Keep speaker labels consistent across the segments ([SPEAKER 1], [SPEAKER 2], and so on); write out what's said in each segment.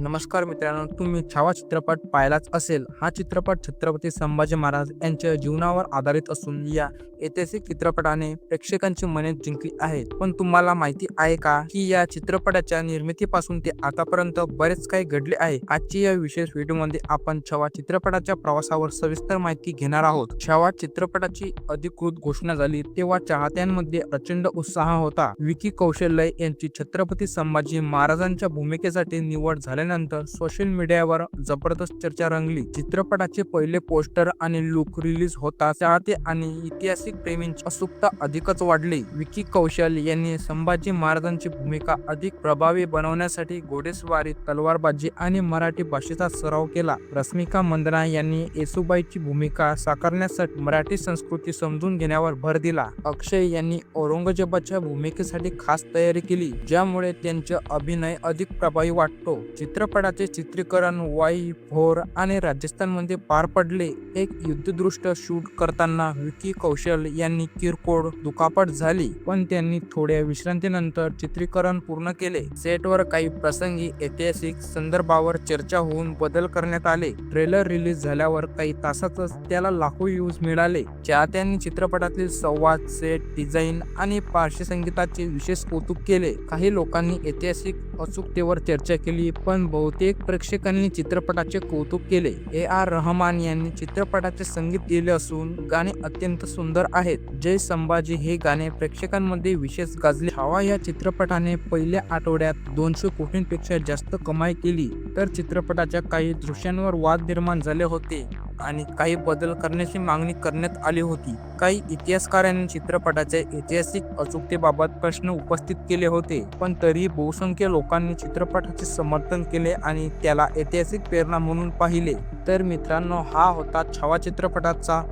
[SPEAKER 1] नमस्कार मित्रांनो तुम्ही छावा चित्रपट पाहिलाच असेल. हा चित्रपट छत्रपती संभाजी महाराज यांच्या जीवनावर आधारित असून या ऐतिहासिक चित्रपटाने प्रेक्षकांची मने जिंकली आहेत. पण तुम्हाला माहिती आहे का की या चित्रपटाच्या निर्मितीपासून ते आतापर्यंत बरेच काही घडले आहे. आजची या विशेष व्हिडिओमध्ये आपण छावा चित्रपटाच्या प्रवासावर सविस्तर माहिती घेणार आहोत. छावा चित्रपटाची अधिकृत घोषणा झाली तेव्हा चाहत्यांमध्ये प्रचंड उत्साह होता. विकी कौशल्य यांची छत्रपती संभाजी महाराजांच्या भूमिकेसाठी निवड आल्यानंतर सोशल मीडियावर जबरदस्त चर्चा रंगली. चित्रपटाचे पहिले पोस्टर आणि लुक रिलीज होता. चाहते आणि ऐतिहासिक प्रेमींची उत्सुकता अधिकच वाढली. विकी कौशल यांनी संभाजी महाराजांची भूमिका अधिक प्रभावी बनवण्यासाठी घोडेस्वारी तलवारबाजी आणि मराठी भाषेचा सराव केला. रश्मिका मंदना यांनी येसुबाईची भूमिका साकारण्यासाठी मराठी संस्कृती समजून घेण्यावर भर दिला. अक्षय यांनी औरंगजेबाच्या भूमिकेसाठी खास तयारी केली ज्यामुळे त्यांचे अभिनय अधिक प्रभावी वाटतो. चित्र चित्रपटाचे चित्रीकरण वाई भोर आणि राजस्थानमध्ये पार पडले. एक युद्धदृष्ट शूट करताना विकी कौशल यांनी किरकोळ दुखापत झाली पण त्यांनी थोड्या विश्रांतीनंतर चित्रीकरण पूर्ण केले. सेटवर काही प्रसंगी ऐतिहासिक संदर्भावर चर्चा होऊन बदल करण्यात आले. ट्रेलर रिलीज झाल्यावर काही तासातच त्याला लाखो व्ह्यूज मिळाले. चाहत्यांनी चित्रपटातील संवाद सेट डिझाईन आणि पार्श्वसंगीताचे विशेष कौतुक केले. काही लोकांनी ऐतिहासिक अचूकतेवर चर्चा केली पण बहुतेक प्रेक्षकांनी चित्रपटाचे कौतुक केले. ए आर रहमान यांनी चित्रपटाचे संगीत दिले असून गाणे अत्यंत सुंदर आहेत. जय संभाजी हे गाणे प्रेक्षकांमध्ये विशेष गाजले. हवा या चित्रपटाने पहिल्या आठवड्यात दोनशे कोटींपेक्षा जास्त कमाई केली. तर चित्रपटाच्या काही दृश्यांवर वाद निर्माण झाले होते. आणि काही बदल करण्याची मागणी करण्यात आली होती. काही इतिहासकारांनी चित्रपटाच्या ऐतिहासिक अचूकतेबाबत प्रश्न उपस्थित केले होते पण तरीही बहुसंख्य लोकांनी चित्रपटाचे समर्थन केले आणि त्याला ऐतिहासिक प्रेरणा म्हणून पाहिले. तर मित्रांनो हा होता छावा चित्रपटाचा.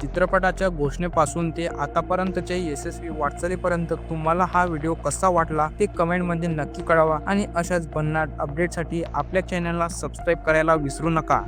[SPEAKER 1] चित्रपटाच्या घोषणेपासून ते आतापर्यंतच्या यशस्वी वाटचालीपर्यंत तुम्हाला हा व्हिडिओ कसा वाटला ते कमेंटमध्ये नक्की कळवा. आणि अशाच भन्नाट अपडेटसाठी आपल्या चॅनलला सबस्क्राईब करायला विसरू नका.